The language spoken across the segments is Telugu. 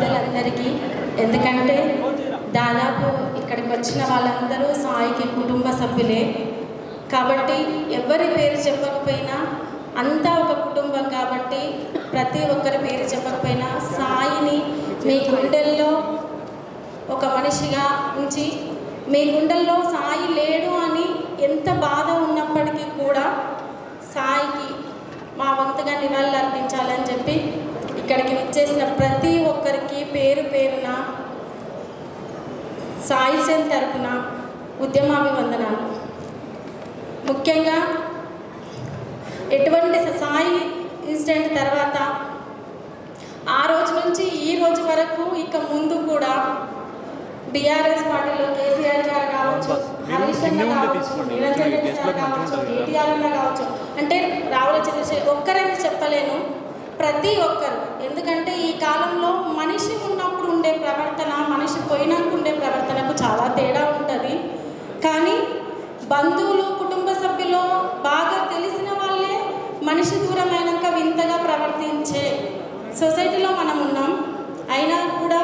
పెద్దలందరికీ. ఎందుకంటే దాదాపు ఇక్కడికి వచ్చిన వాళ్ళందరూ సాయికి కుటుంబ సభ్యులే. కాబట్టి ఎవరి పేరు చెప్పకపోయినా అంతా ఒక కుటుంబం కాబట్టి ప్రతి ఒక్కరి పేరు చెప్పకపోయినా సాయిని మీ గుండెల్లో ఒక మనిషిగా ఉంచి మీ గుండెల్లో సాయి లేడు అని ఎంత బాధ ఉంది కూడా సాయికి మా వంతుగా నివాళులు అర్పించాలని చెప్పి ఇక్కడికి విచ్చేసిన ప్రతి ఒక్కరికి పేరు పేరున సాయి చంద్ తరపున ఉద్యమాభివందనాలు. ముఖ్యంగా ఎటువంటి సాయి ఇన్సిడెంట్ తర్వాత ఆ రోజు నుంచి ఈ రోజు వరకు ఇక ముందు కూడా బీఆర్ఎస్ పార్టీలో కేసీఆర్ గారు కావచ్చు హరీష్ కావచ్చు నిరంజన్ రెడ్డి సార్ కావచ్చు కేటీఆర్ కావచ్చు అంటే రావుల చంద్రశేఖర్ ఒక్కరని చెప్పలేను. ప్రతి ఒక్కరు. ఎందుకంటే ఈ కాలంలో మనిషి ఉన్నప్పుడు ఉండే ప్రవర్తన మనిషి పోయినాక ఉండే ప్రవర్తనకు చాలా తేడా ఉంటుంది. కానీ బంధువులు కుటుంబ సభ్యులు బాగా తెలిసిన వాళ్ళే మనిషి దూరమైనాక వింతగా ప్రవర్తించే సొసైటీలో మనం ఉన్నాం. అయినా కూడా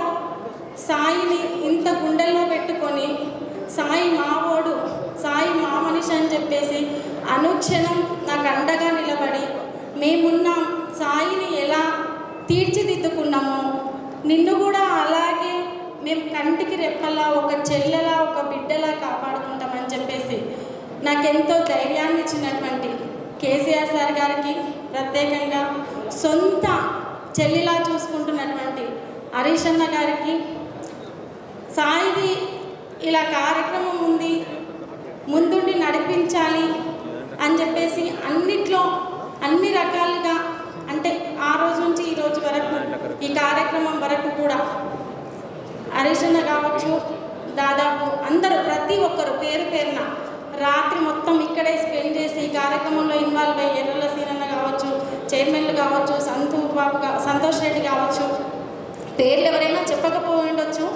సాయిని ఇంత గుండెల్లో పెట్టుకొని సాయి మావోడు సాయి మా మనిషి అని చెప్పేసి అనుక్షణం నాకు అండగా నిలబడి మేమున్నాం సాయిని ఎలా తీర్చిదిద్దుకున్నామో నిన్ను కూడా అలా మేము కంటికి రెప్పలా ఒక చెల్లెలా ఒక బిడ్డలా కాపాడుకుంటామని చెప్పేసి నాకెంతో ధైర్యాన్ని ఇచ్చినటువంటి కేసీఆర్ సార్ గారికి ప్రత్యేకంగా సొంత చెల్లిలా చూసుకుంటున్నటువంటి హరీష్ అన్న గారికి సాయిది ఇలా కార్యక్రమం ఉంది ముందుండి నడిపించాలి అని చెప్పేసి అన్నిట్లో అన్ని రకాలుగా అంటే ఆ రోజు నుంచి ఈ రోజు వరకు ఈ కార్యక్రమం వరకు కూడా హరీష్ కావచ్చు దాదాపు అందరూ ప్రతి ఒక్కరు పేరు పేరున రాత్రి మొత్తం ఇక్కడే స్పెండ్ చేసి ఈ కార్యక్రమంలో ఇన్వాల్వ్ అయ్యి ఎర్రల సీనన్న కావచ్చు చైర్మన్లు కావచ్చు సంతూ బాబు సంతోష్ రెడ్డి కావచ్చు పేర్లు ఎవరైనా చెప్పకపోయి ఉండొచ్చు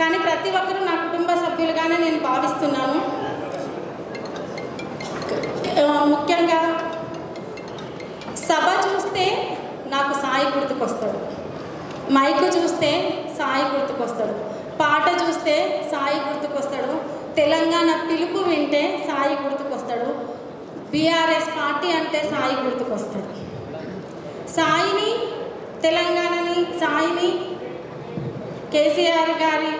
కానీ ప్రతి ఒక్కరూ నా కుటుంబ సభ్యులుగానే నేను భావిస్తున్నాను. ముఖ్యంగా సభ చూస్తే నాకు సాయి గుర్తుకొస్తాడు. మైక్ చూస్తే సాయి గుర్తుకొస్తాడు. పాట చూస్తే సాయి గుర్తుకొస్తాడు. తెలంగాణ పిలుపు వింటే సాయి గుర్తుకొస్తాడు. బీఆర్ఎస్ పార్టీ అంటే సాయి గుర్తుకొస్తాడు. సాయిని తెలంగాణని సాయిని కేసీఆర్ గారిని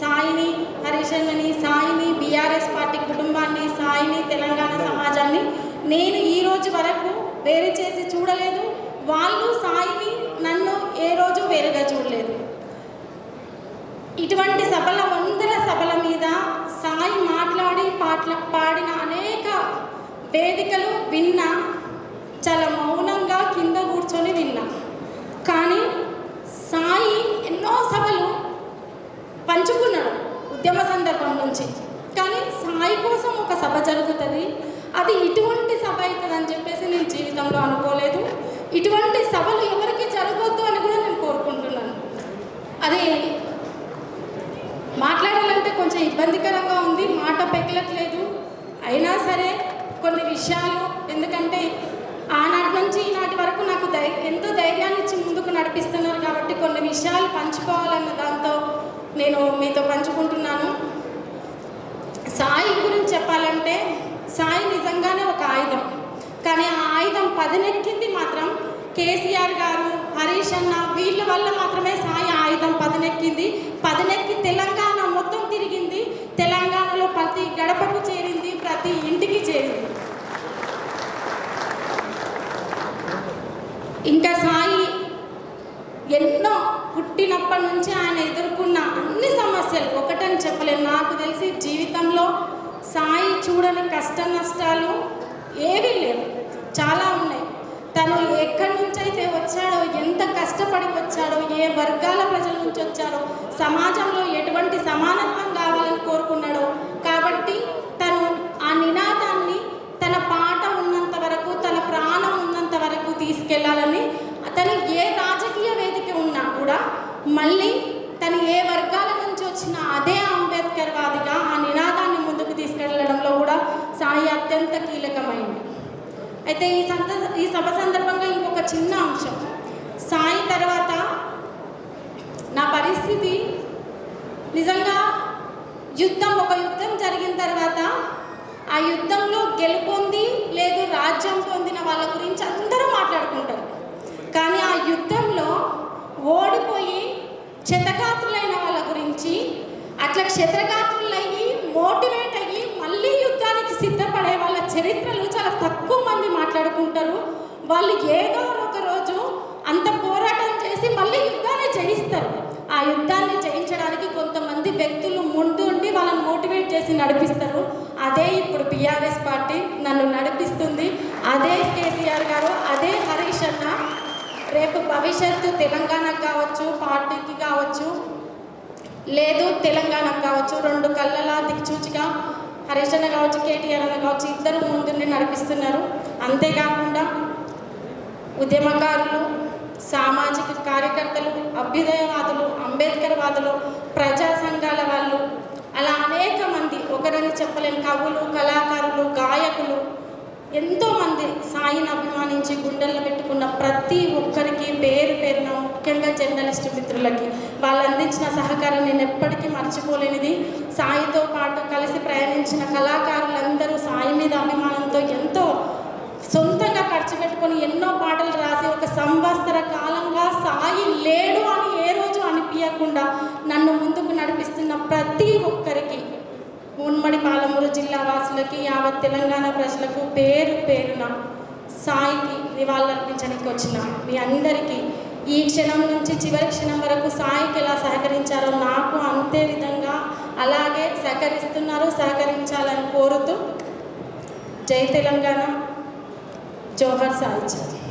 సాయిని హరీషన్నని సాయిని బీఆర్ఎస్ పార్టీ కుటుంబాన్ని సాయిని తెలంగాణ సమాజాన్ని నేను ఈ రోజు వరకు వేరు చేసి చూడలేదు. వాళ్ళు సాయిని నన్ను ఏ రోజు వేరుగా చూడలేదు. ఇటువంటి సభల వందల సభల మీద సాయి మాట్లాడి పాటల పాడిన అనేక వేదికలు విన్నా చాలా మౌనంగా కింద కూర్చొని విన్నా. కానీ సాయి ఎన్నో సభలు పంచుకున్నాడు ఉద్యమ సందర్భం నుంచి. కానీ సాయి కోసం ఒక సభ జరుగుతుంది. అది ఇటువంటి సభ అవుతుందని అని చెప్పేసి నేను జీవితంలో అనుకోలేదు. ఇటువంటి సభలు ఎవరికి జరగవద్దు అని కూడా నేను కోరుకుంటున్నాను అది మాట్లాడాలంటే కొంచెం ఇబ్బందికరంగా ఉంది మాట పెగలట్లేదు అయినా సరే కొన్ని విషయాలు ఎందుకంటే ఆనాటి నుంచి ఈనాటి వరకు నాకు ధై ఎంతో ధైర్యాన్ని ఇచ్చి ముందుకు నడిపిస్తున్నారు కాబట్టి కొన్ని విషయాలు పంచుకోవాలన్న దాంతో నేను మీతో పంచుకుంటున్నాను. సాయి గురించి చెప్పాలంటే సాయి నిజంగానే ఒక ఆయుధం. కానీ ఆ ఆయుధం పదినెక్కింది మాత్రం కేసీఆర్ గారు హరీష్ అన్న వీళ్ళ వల్ల మాత్రమే సాయి ఆయుధం పదినెక్కింది. పదినెక్కి తెలంగాణ మొత్తం తిరిగింది తెలంగాణలో ప్రతి గడపకు చేరింది ప్రతి ఇంటికి చేరింది ఇంకా సాయి ఎన్నో పుట్టినప్పటి నుంచి ఆయన ఎదుర్కొన్న అన్ని సమస్యలు ఒకటని చెప్పలేను. నాకు తెలిసి జీవితంలో సాయి చూడని కష్ట నష్టాలు ఏవీ లేవు. చాలా ఉన్నాయి. తను ఎక్కడి నుంచి అయితే వచ్చాడో ఎంత కష్టపడి వచ్చాడో ఏ వర్గాల ప్రజల నుంచి వచ్చాడో సమాజంలో ఎటువంటి సమానత్వం కావాలని కోరుకున్నాడో అదే అంబేద్కర్వాదిగా ఆ నినాదాన్ని ముందుకు తీసుకెళ్ళడంలో కూడా సాయి అత్యంత కీలకమైంది. అయితే ఈ సంత ఈ సభ సందర్భంగా ఇంకొక చిన్న అంశం. సాయి తర్వాత నా పరిస్థితి నిజంగా యుద్ధం ఒక యుద్ధం జరిగిన తర్వాత ఆ యుద్ధంలో గెలుపొంది లేదు రాజ్యం పొందిన వాళ్ళ గురించి అందరూ మాట్లాడుకుంటారు. కానీ ఆ యుద్ధంలో ఓడిపోయి క్షతగాత్రులైన వాళ్ళ గురించి అట్లా క్షత్రఘాతులయ్యి మోటివేట్ అయ్యి మళ్ళీ యుద్ధానికి సిద్ధపడే వాళ్ళ చరిత్రలు చాలా తక్కువ మంది మాట్లాడుకుంటారు. వాళ్ళు ఏదో ఒక రోజు అంత పోరాటం చేసి మళ్ళీ యుద్ధాన్ని జయిస్తారు. ఆ యుద్ధాన్ని జయించడానికి కొంతమంది వ్యక్తులు ముందు ఉండి వాళ్ళని మోటివేట్ చేసి నడిపిస్తారు. అదే ఇప్పుడు బీఆర్ఎస్ పార్టీ నన్ను నడిపిస్తుంది. అదే కేసీఆర్ గారు అదే హరీష్ అన్న. రేపు భవిష్యత్తు తెలంగాణకు కావచ్చు పార్టీకి కావచ్చు లేదు తెలంగాణకు కావచ్చు రెండు కళ్ళలా దిక్చూచిగా హరీష్ అన్న కావచ్చు కేటీఆర్ అన్న కావచ్చు ఇద్దరు ముందుండి నడిపిస్తున్నారు. అంతేకాకుండా ఉద్యమకారులు సామాజిక కార్యకర్తలు అభ్యుదయవాదులు అంబేద్కర్ వాదులు ప్రజా సంఘాల వాళ్ళు అలా అనేక మంది ఒకరని చెప్పలేని కవులు కళాకారులు గాయకులు ఎంతో అభిమానించి గుండెల్లో పెట్టుకున్న ప్రతి ఒక్కరికి పేరు పేరున ముఖ్యంగా జర్నలిస్ట్ మిత్రులకి. వాళ్ళు అందించిన సహకారం నేను ఎప్పటికీ మర్చిపోలేనిది. సాయితో పాటు కలిసి ప్రయాణించిన కళాకారులందరూ సాయి మీద అభిమానంతో ఎంతో సొంతంగా ఖర్చు పెట్టుకొని ఎన్నో పాటలు రాసి ఒక సంవత్సర కాలంగా సాయి లేడు అని ఏ రోజు అనిపించకుండా నన్ను ముందుకు నడిపిస్తున్న ప్రతి ఒక్కరికి ఉమ్మడి పాలమూరు జిల్లా వాసులకి యావత్ తెలంగాణ ప్రజలకు పేరు పేరున సాయికి నివాళులర్పించడానికి వచ్చిన మీ అందరికీ ఈ క్షణం నుంచి చివరి క్షణం వరకు సాయికి ఎలా సహకరించారో నాకు అంతే విధంగా అలాగే సహకరిస్తున్నారు సహకరించాలని కోరుతూ జై తెలంగాణ. జోహర్ సాయి